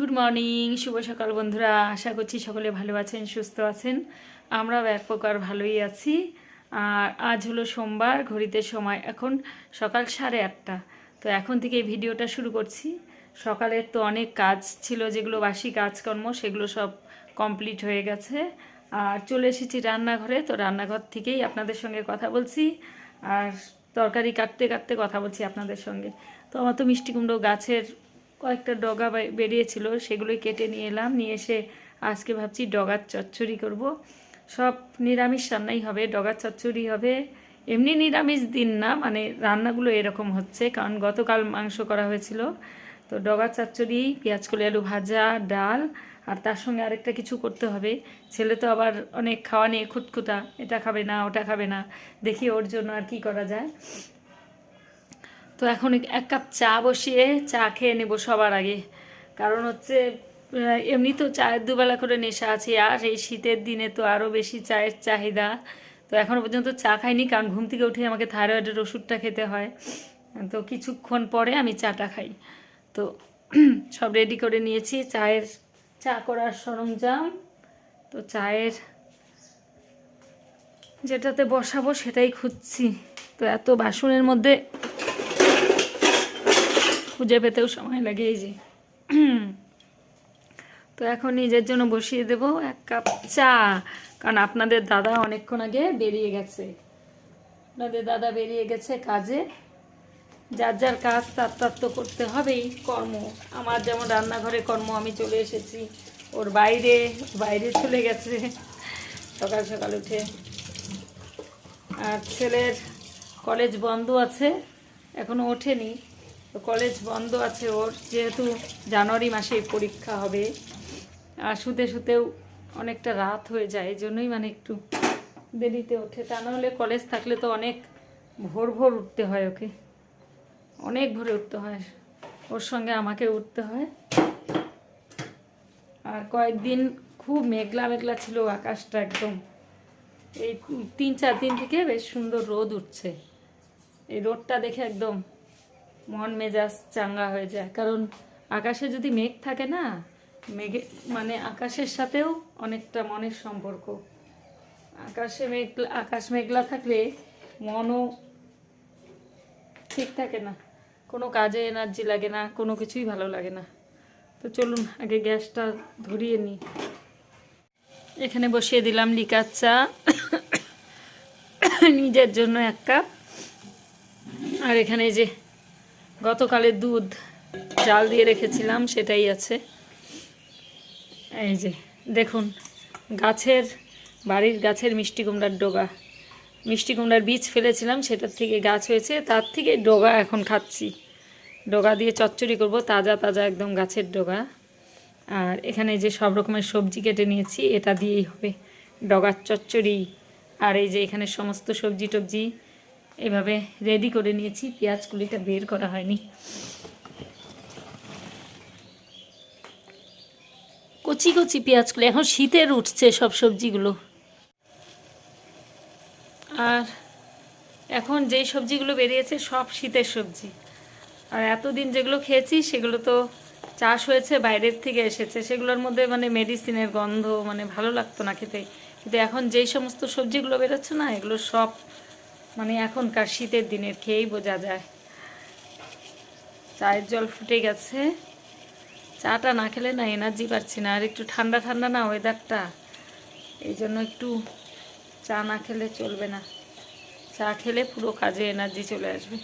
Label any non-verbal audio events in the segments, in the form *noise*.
Good morning শুভ সকাল বন্ধুরা। আশা করছি সকলে ভালো আছেন, সুস্থ আছেন। আমরাও এক প্রকার ভালোই আছি। আর আজ হলো সোমবার, ঘড়িতে সময় এখন সকাল সাড়ে আটটা। তো এখন থেকে এই ভিডিওটা শুরু করছি। সকালের তো অনেক কাজ ছিল, যেগুলো বাসি কাজকর্ম, সেগুলো সব কমপ্লিট হয়ে গেছে। আর চলে এসেছি রান্নাঘরে, তো রান্নাঘর থেকেই আপনাদের সঙ্গে কথা বলছি। আর তরকারি কাটতে কাটতে কথা বলছি আপনাদের সঙ্গে। তো আমার তো মিষ্টি কুমড়ো গাছের কয়েকটা ডগা বেরিয়েছিল, সেগুলোই কেটে নিয়ে এলাম। নিয়ে এসে আজকে ভাবছি ডগার চচ্চড়ি করব। সব নিরামিষ রান্নাই হবে, ডগার চচ্চড়ি হবে। এমনি নিরামিষ দিন না মানে রান্নাগুলো এরকম হচ্ছে, কারণ গতকাল মাংস করা হয়েছিল। তো ডগার চচ্চড়ি, পেঁয়াজ কলি আলু ভাজা, ডাল, আর তার সঙ্গে আরেকটা কিছু করতে হবে। ছেলে তো আবার অনেক খাওয়া নিয়ে খুঁতখুঁতা, এটা খাবে না, ওটা খাবে না, দেখি ওর জন্য আর কি করা যায়। তো এখন এক কাপ চা বসিয়ে চা খেয়ে নেব সবার আগে। কারণ হচ্ছে এমনি তো চায়ের দুবেলা করে নেশা আছে, আর এই শীতের দিনে তো আরও বেশি চায়ের চাহিদা। তো এখনও পর্যন্ত চা খাইনি, কারণ ঘুম থেকে উঠে আমাকে থাইরয়েডের ওষুধটা খেতে হয়। তো কিছুক্ষণ পরে আমি চাটা খাই। তো *clears throat* সব রেডি করে নিয়েছি। চায়ের, চা করার সরঞ্জাম। তো চায়ের যেটাতে বসাবো সেটাই খুঁজছি। তো এত বাসনের মধ্যে খুঁজে পেতেও সময় লাগে, এই যে। তো এখন নিজের জন্য বসিয়ে দেব এক কাপ চা, কারণ আপনাদের দাদা অনেকক্ষণ আগে বেরিয়ে গেছে। আপনাদের দাদা বেরিয়ে গেছে কাজে। যার যার কাজ তার তার তো করতে হবেই, কর্ম। আমার যেমন রান্নাঘরে কর্ম, আমি চলে এসেছি। ওর বাইরে বাইরে চলে গেছে। সকাল সকাল উঠে। আর ছেলের কলেজ বন্ধ আছে, এখনও ওঠেনি। তো কলেজ বন্ধ আছে ওর, যেহেতু জানুয়ারি মাসে পরীক্ষা হবে। আর শুতে শুতেও অনেকটা রাত হয়ে যায়, এই জন্যই মানে একটু দেরিতে ওঠে। তা নাহলে কলেজ থাকলে তো অনেক ভোর ভোর উঠতে হয় ওকে। অনেক ভোরে উঠতে হয়, ওর সঙ্গে আমাকে উঠতে হয়। আর কয়েকদিন খুব মেঘলা মেঘলা ছিল আকাশটা একদম। এই তিন চার দিন থেকে বেশ সুন্দর রোদ উঠছে। এই রোদটা দেখে একদম মন মেজাজ চাঙ্গা হয়ে যায়। কারণ আকাশে যদি মেঘ থাকে না, মেঘে মানে আকাশের সাথেও অনেকটা মনের সম্পর্ক। আকাশে মেঘলা আকাশ মেঘলা থাকলে মনও ঠিক থাকে না। কোনো কাজে এনার্জি লাগে না, কোনো কিছুই ভালো লাগে না। তো চলুন, আগে গ্যাসটা ধরিয়ে নিই। এখানে বসিয়ে দিলাম লিকার চা। *coughs* নিজের জন্য এক কাপ। আর এখানে যে গতকালের দুধ জাল দিয়ে রেখেছিলাম, সেটাই আছে। এই যে, দেখুন, গাছের, বাড়ির গাছের মিষ্টি কুমড়ার ডোগা। মিষ্টি কুমড়ার বীজ ফেলেছিলাম, সেটার থেকে গাছ হয়েছে, তার থেকে ডোগা এখন খাচ্ছি। ডোগা দিয়ে চচ্চড়ি করব, তাজা তাজা একদম গাছের ডোগা। আর এখানে যে সব রকমের সবজি কেটে নিয়েছি, এটা দিয়েই হবে ডগার চচ্চড়ি। আর এই যে এখানে সমস্ত সবজি টবজি এভাবে রেডি করে নিয়েছি, পেঁয়াজ কুলিটা বের করা হয়নি। কচি কচি পেঁয়াজগুলো এখন শীতের উঠছে সব সবজিগুলো। আর এখন যেই সবজিগুলো বেরিয়েছে সব শীতের সবজি। আর এতদিন যেগুলো খেয়েছি, সেগুলো তো চাষ হয়েছে, বাইরের থেকে এসেছে। সেগুলোর মধ্যে মানে মেডিসিনের গন্ধ মানে ভালো লাগতো না খেতে। কিন্তু এখন যেই সমস্ত সবজিগুলো বেরোচ্ছে না, এগুলো সব মানে এখনকার শীতের দিনের খেয়েই বোঝা যায়। চায়ের জল ফুটে গেছে। চাটা না খেলে না এনার্জি পাচ্ছি না। আর একটু ঠান্ডা ঠান্ডা না ওয়েদারটা এই জন্য একটু চা না খেলে চলবে না। চা খেলে পুরো কাজে এনার্জি চলে আসবে।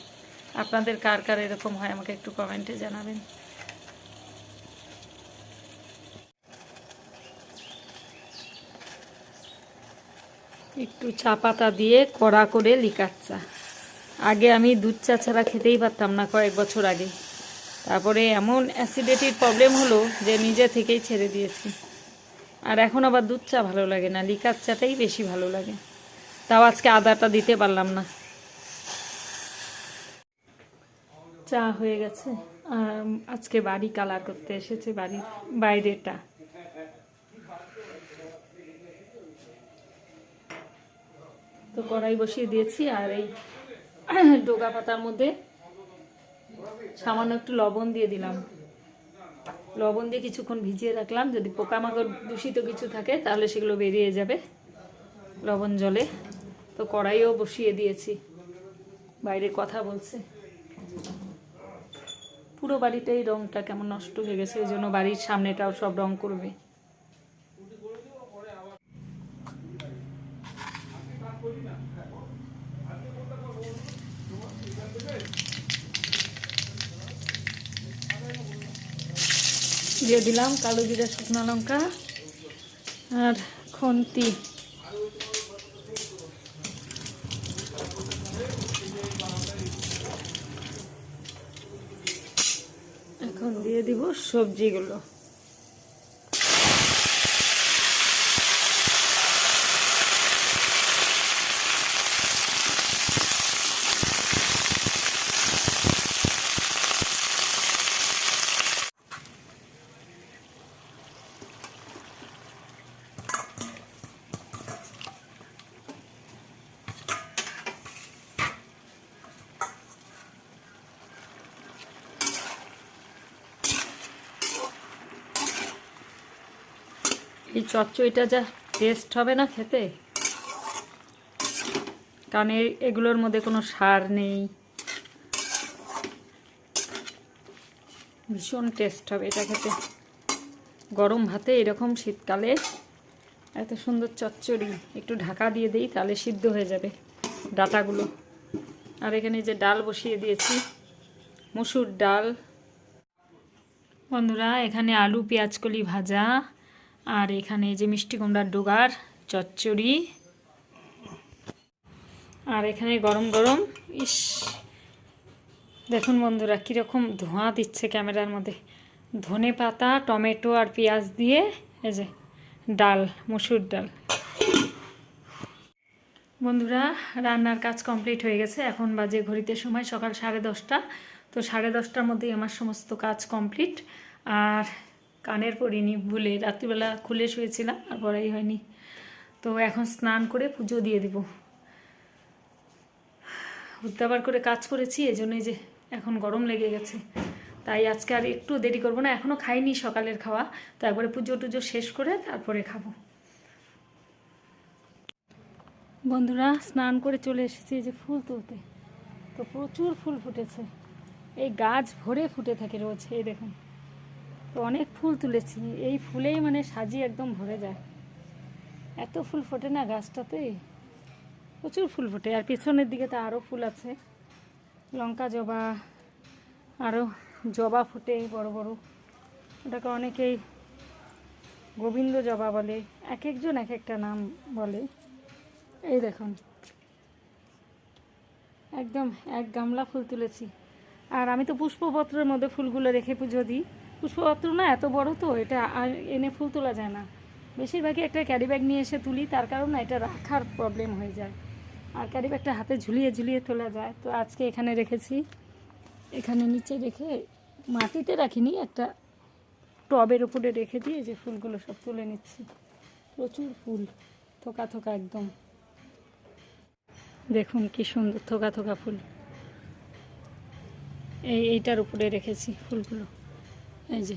আপনাদের কার কার এরকম হয় আমাকে একটু কমেন্টে জানাবেন। একটু চা পাতা দিয়ে কড়া করে লিকার চা আগে আমি দুধ চা ছাড়া খেতেই পারতাম না কয়েক বছর আগে। তারপরে এমন অ্যাসিডিটির প্রবলেম হলো যে নিজে থেকেই ছেড়ে দিয়েছি। আর এখন আবার দুধ চা ভালো লাগে না, লিকার চাটাই বেশি ভালো লাগে। তাও আজকে আদাটা দিতে পারলাম না। চা হয়ে গেছে। আর আজকে বাড়ি কালার করতে এসেছে, বাড়ির বাইরেটা। তো কড়াই বসিয়ে দিয়েছি আর এই ডোগা পাতার মধ্যে সামান্য একটু লবণ দিয়ে দিলাম। লবণ দিয়ে কিছুক্ষণ ভিজিয়ে রাখলাম। যদি পোকামাকড় দূষিত কিছু থাকে, তাহলে সেগুলো বেরিয়ে যাবে লবণ জলে। তো কড়াইও বসিয়ে দিয়েছি। বাইরে কথা বলছে। পুরো বাড়িটাই রংটা কেমন নষ্ট হয়ে গেছে, এই জন্য বাড়ির সামনেটাও সব রং করবে। দিয়ে দিলাম কালো জিরা শুকনো লঙ্কা আর খন্তি। এখন দিয়ে দিব সবজিগুলো। এই চচ্চ চচ্চড়িটা যা টেস্ট হবে না খেতে? কারণ এগুলোর মধ্যে কোনো সার নেই। ভীষণ টেস্ট হবে এটা খেতে। গরম ভাতে এরকম শীতকালে এত সুন্দর চচ্চড়ি, একটু ঢাকা দিয়ে দিই তাহলে সিদ্ধ হয়ে যাবে ডাটাগুলো। আর এখানে যে ডাল বসিয়ে দিয়েছি, মসুর ডাল। বন্ধুরা, এখানে আলু, পেঁয়াজকলি ভাজা। আর এখানে যে মিষ্টি কুমড়ার ডোগার, চচ্চড়ি। আর এখানে গরম গরম, ইস, দেখুন বন্ধুরা, কীরকম ধোঁয়া দিচ্ছে ক্যামেরার মধ্যে। ধনে পাতা, টমেটো আর পেঁয়াজ দিয়ে, এই যে ডাল, মসুর ডাল। বন্ধুরা, রান্নার কাজ কমপ্লিট হয়ে গেছে। এখন বাজে ঘড়িতে সময় সকাল সাড়ে দশটা। তো সাড়ে দশটার মধ্যেই আমার সমস্ত কাজ কমপ্লিট। আর কানের পরিনি ভুলে রাত্রিবেলা খুলে শুয়েছিলাম, আর পড়াই হয়নি। তো এখন স্নান করে পুজো দিয়ে দিব। উদ্যাবার করে কাজ করেছি, এজন্যই যে এখন গরম লেগে গেছে। তাই আজকে আর একটু দেরি করব না এখনও খাইনি সকালের খাওয়া। তো একবারে পুজো টুজো শেষ করে তারপরে খাব। বন্ধুরা, স্নান করে চলে এসেছি যে ফুল তুলতে। তো প্রচুর ফুল ফুটেছে। এই গাছ ভরে ফুটে থাকে রোজ, এই দেখুন। তো অনেক ফুল তুলেছি। এই ফুলেই মানে সাজিয়ে একদম ভরে যায়। এত ফুল ফোটে না গাছটাতে? প্রচুর ফুল ফোটে। আর পেছনের দিকে তো আরও ফুল আছে। লঙ্কা জবা আরও জবা ফোটে বড় বড়। ওটাকে অনেকেই গোবিন্দ জবা বলে, এক একজন এক একটা নাম বলে। এই দেখুন। একদম এক গামলা ফুল তুলেছি। আর আমি তো পুষ্পপত্রের মধ্যে ফুলগুলো রেখে পুজো দিই। পুষ্পপত্র না এত বড় তো, এটা আর এনে ফুল তোলা যায় না। বেশিরভাগই একটা ক্যারি ব্যাগ নিয়ে এসে তুলি, তার কারণ না এটা রাখার প্রবলেম হয়ে যায়। আর ক্যারি ব্যাগটা হাতে ঝুলিয়ে ঝুলিয়ে তোলা যায়। তো আজকে এখানে রেখেছি। এখানে নিচে রেখে মাটিতে রাখিনি, একটা টবের উপরে রেখে দিয়ে যে ফুলগুলো সব তুলে নিচ্ছি। প্রচুর ফুল, থোকা থোকা একদম। দেখুন কি সুন্দর থোকা থোকা ফুল। এই, এইটার উপরে রেখেছি ফুলগুলো। এই যে,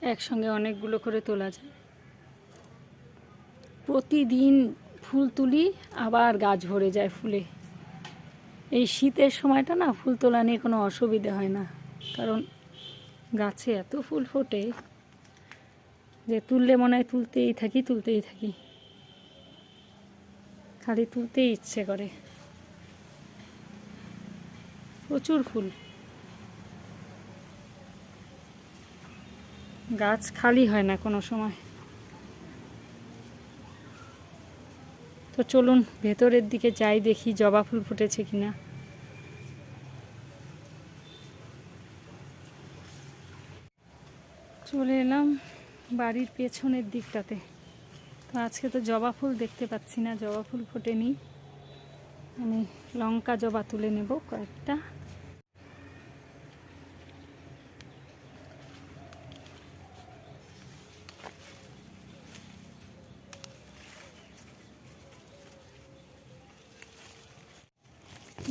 একসঙ্গে অনেকগুলো করে তোলা যায়। প্রতিদিন ফুল তুলি, আবার গাছ ভরে যায় ফুলে। এই শীতের সময়টা না, ফুল তোলা নিয়ে কোনো অসুবিধে হয় না। কারণ গাছে এত ফুল ফোটে যে তুললে মনে হয় তুলতেই থাকি তুলতেই থাকি। খালি তুলতেই ইচ্ছে করে। প্রচুর ফুল। গাছ খালি হয় না কোনো সময়। তো চলুন ভেতরের দিকে যাই, দেখি জবা ফুল ফুটেছে কিনা। চলে এলাম বাড়ির পেছনের দিকটাতে। তো আজকে তো জবা ফুল দেখতে পাচ্ছি না, জবা ফুল ফোটেনি। আমি লঙ্কা জবা তুলে নেব কয়েকটা।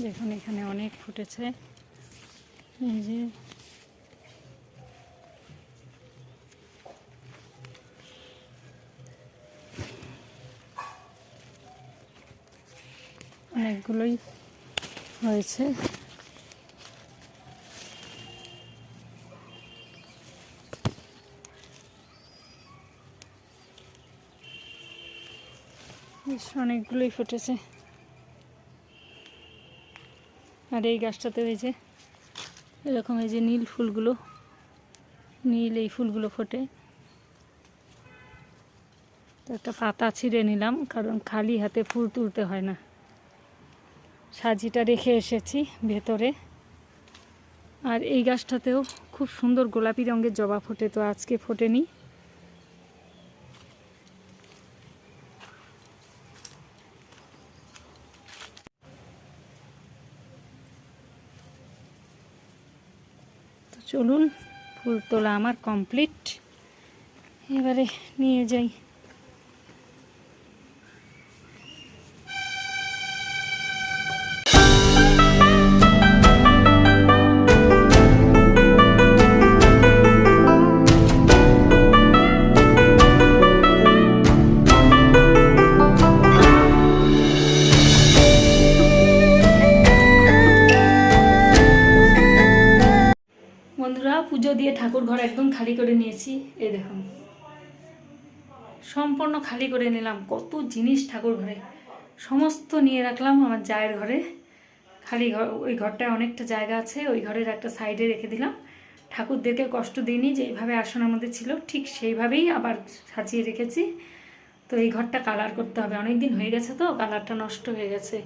দেখুন এখানে অনেক ফুটেছে। এই যে অনেকগুলোই হয়েছে। বেশ অনেকগুলোই ফুটেছে। আর এই গাছটাতে হয়েছে এরকম এই যে নীল ফুলগুলো, নীল এই ফুলগুলো ফোটে। তো একটা পাতা ছিঁড়ে নিলাম, কারণ খালি হাতে ফুল তুলতে হয় না। সাজিটা রেখে এসেছি ভেতরে। আর এই গাছটাতেও খুব সুন্দর গোলাপি রঙের জবা ফোটে, তো আজকে ফোটেনি তো চলুন ফুল তোলা আমার কমপ্লিট এবারে নিয়ে যাই। বন্ধুরা পুজো দিয়ে ঠাকুর ঘর একদম খালি করে নিয়েছি, এই দেখুন। সম্পূর্ণ খালি করে নিলাম, কত জিনিস ঠাকুর ঘরে। সমস্ত নিয়ে রাখলাম আমার জায়ের ঘরে। খালি ঘর, ওই ঘরটায় অনেকটা জায়গা আছে, ওই ঘরের একটা সাইডে রেখে দিলাম। ঠাকুরদেরকে কষ্ট দিইনি যেইভাবে আসন আমাদের ছিল, ঠিক সেইভাবেই আবার সাজিয়ে রেখেছি। তো এই ঘরটা কালার করতে হবে অনেক দিন হয়ে গেছে তো কালারটা নষ্ট হয়ে গেছে।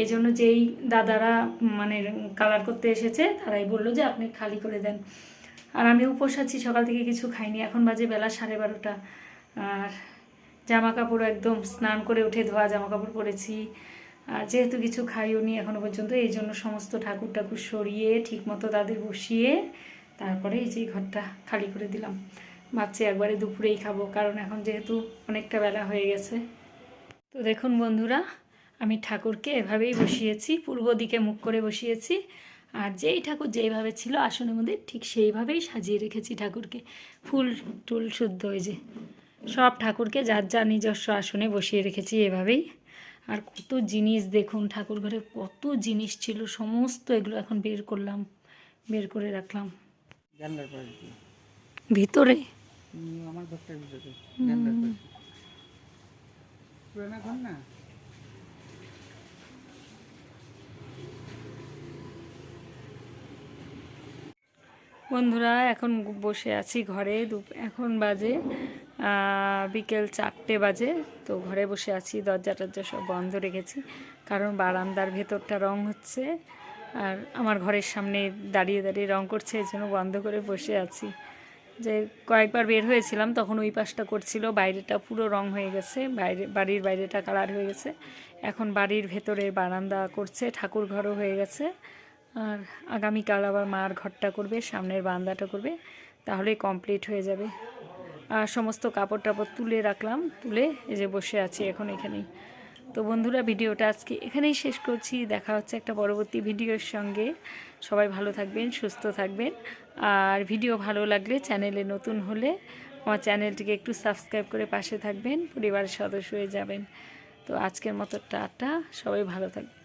এই জন্য যেই দাদারা মানে কালার করতে এসেছে, তারাই বলল যে, আপনি খালি করে দেন। আর আমি উপোস আছি, সকাল থেকে কিছু খাইনি। এখন বাজে বেলা সাড়ে বারোটা। আর জামা কাপড় একদম স্নান করে উঠে ধোয়া জামা কাপড় পরেছি। আর যেহেতু কিছু খাইও নি এখনও পর্যন্ত, এই জন্য সমস্ত ঠাকুর ঠাকুর সরিয়ে, ঠিকমতো তাদের বসিয়ে, তারপরে এই যে ঘরটা খালি করে দিলাম। ভাবছি একবারে দুপুরেই খাব, কারণ এখন যেহেতু অনেকটা বেলা হয়ে গেছে। তো দেখুন বন্ধুরা আমি ঠাকুরকে এভাবেই বসিয়েছি পূর্ব দিকে মুখ করে বসিয়েছি। আর যেই ঠাকুর যেইভাবে ছিল আসনের মধ্যে ঠিক সেইভাবেই সাজিয়ে রেখেছি ঠাকুরকে। ফুল টুল শুদ্ধ ওই যে সব ঠাকুরকে যার যার নিজস্ব আসনে বসিয়ে রেখেছি এভাবেই। আর কত জিনিস দেখুন ঠাকুর ঘরে কত জিনিস ছিল সমস্ত এগুলো এখন বের করলাম বের করে রাখলাম। ভিতরে? আমার ভিতরে। না? বন্ধুরা, এখন বসে আছি ঘরে। এখন বাজে বিকেল চারটে বাজে। তো ঘরে বসে আছি, দরজা টরজা সব বন্ধ রেখেছি। কারণ বারান্দার ভেতরটা রং হচ্ছে, আর আমার ঘরের সামনে দাঁড়িয়ে দাঁড়িয়ে রং করছে, এই জন্য বন্ধ করে বসে আছি। যে কয়েকবার বের হয়েছিলাম, তখন ওই পাশটা করছিল, বাইরেটা পুরো রং হয়ে গেছে, বাইরে, বাড়ির বাইরেটা কালার হয়ে গেছে। এখন বাড়ির ভেতরে বারান্দা করছে, ঠাকুর ঘরও হয়ে গেছে। আর আগামীকাল আবার মার ঘরটা করবে, সামনের বারান্দাটা করবে তাহলে কমপ্লিট হয়ে যাবে। আর সমস্ত কাপড় টাপড় তুলে রাখলাম, তুলে এই যে বসে আছি এখন এখানেই। তো বন্ধুরা, ভিডিওটা আজকে এখানেই শেষ করছি। দেখা হচ্ছে একটা পরবর্তী ভিডিওর সঙ্গে। সবাই ভালো থাকবেন, সুস্থ থাকবেন। আর ভিডিও ভালো লাগলে চ্যানেলে নতুন হলে আমার চ্যানেলটিকে একটু সাবস্ক্রাইব করে পাশে থাকবেন, পরিবারের সদস্য হয়ে যাবেন। তো আজকের মতো টাটা, সবাই ভালো থাকবেন।